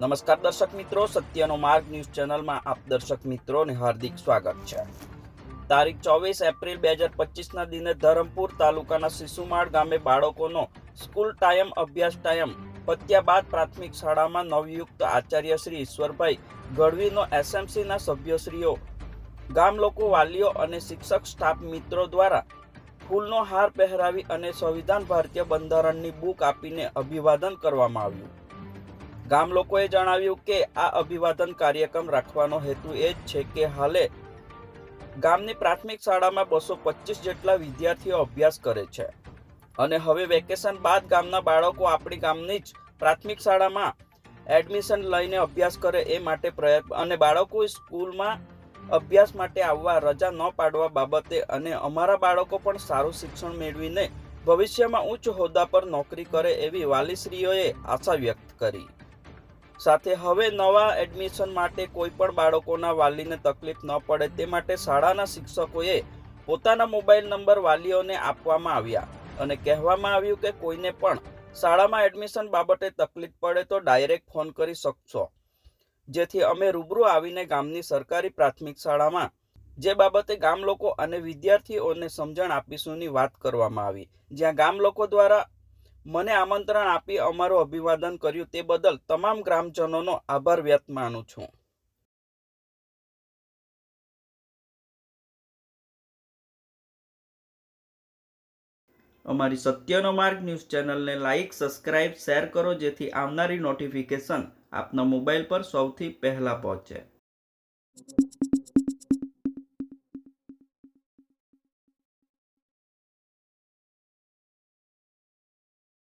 નમસ્કાર દર્શક મિત્રો, સત્યનો માર્ગ ન્યૂઝ ચેનલમાં આપ દર્શક મિત્રોને હાર્દિક સ્વાગત છે. તારીખ ચોવીસ એપ્રિલ બે હજાર પચીસના દિને ધરમપુર તાલુકાના શિશુમાળ ગામે બાળકોનો સ્કૂલ ટાઈમ, અભ્યાસ ટાઈમ પત્યા બાદ પ્રાથમિક શાળામાં નવયુક્ત આચાર્ય શ્રી ઈશ્વરભાઈ ગઢવીનો એસએમસીના સભ્યશ્રીઓ, ગામ લોકો, વાલીઓ અને શિક્ષક સ્ટાફ મિત્રો દ્વારા ફૂલનો હાર પહેરાવી અને સંવિધાન ભારતીય બંધારણની બુક આપીને અભિવાદન કરવામાં આવ્યું. ગામ લોકોએ જણાવ્યું કે આ અભિવાદન કાર્યક્રમ રાખવાનો હેતુ એ જ છે કે હાલે ગામની પ્રાથમિક શાળામાં બસો પચીસ જેટલા વિદ્યાર્થીઓ અભ્યાસ કરે છે. અને હવે વેકેશન બાદ ગામના બાળકો આપણી ગામની જ પ્રાથમિક શાળામાં એડમિશન લઈને અભ્યાસ કરે એ માટે પ્રયત્ન અને બાળકો સ્કૂલમાં અભ્યાસ માટે આવવા રજા ન પાડવા બાબતે અને અમારા બાળકો પણ સારું શિક્ષણ મેળવીને ભવિષ્યમાં ઉચ્ચ હોદ્દા પર નોકરી કરે એવી વાલીશ્રીઓએ આશા વ્યક્ત કરી. સાથે હવે નવા એડમિશન માટે કોઈ પણ બાળકોના વાલીને તકલીફ ન પડે તે માટે શાળાના શિક્ષકોએ પોતાના મોબાઈલ નંબર વાલીઓને આપવામાં આવ્યા અને કહેવામાં આવ્યું કે કોઈને પણ શાળામાં એડમિશન બાબતે તકલીફ પડે તો ડાયરેક્ટ ફોન કરી શકશો. જેથી અમે રૂબરૂ આવીને ગામની સરકારી પ્રાથમિક શાળામાં જે બાબતે ગામ લોકો અને વિદ્યાર્થીઓને સમજણ આપીશુંની વાત કરવામાં આવી. જ્યાં ગામ લોકો દ્વારા મને આમંત્રણ આપી અમારું અભિવાદન કર્યું તે બદલ તમામ ગ્રામજનોનો આભાર વ્યક્ત માનું છું. અમારી સત્યનો માર્ગ ન્યૂઝ ચેનલને લાઇક સબસ્ક્રાઇબ, શેર કરો જેથી આવનારી નોટિફિકેશન આપના મોબાઈલ પર સૌથી પહેલા પહોંચે.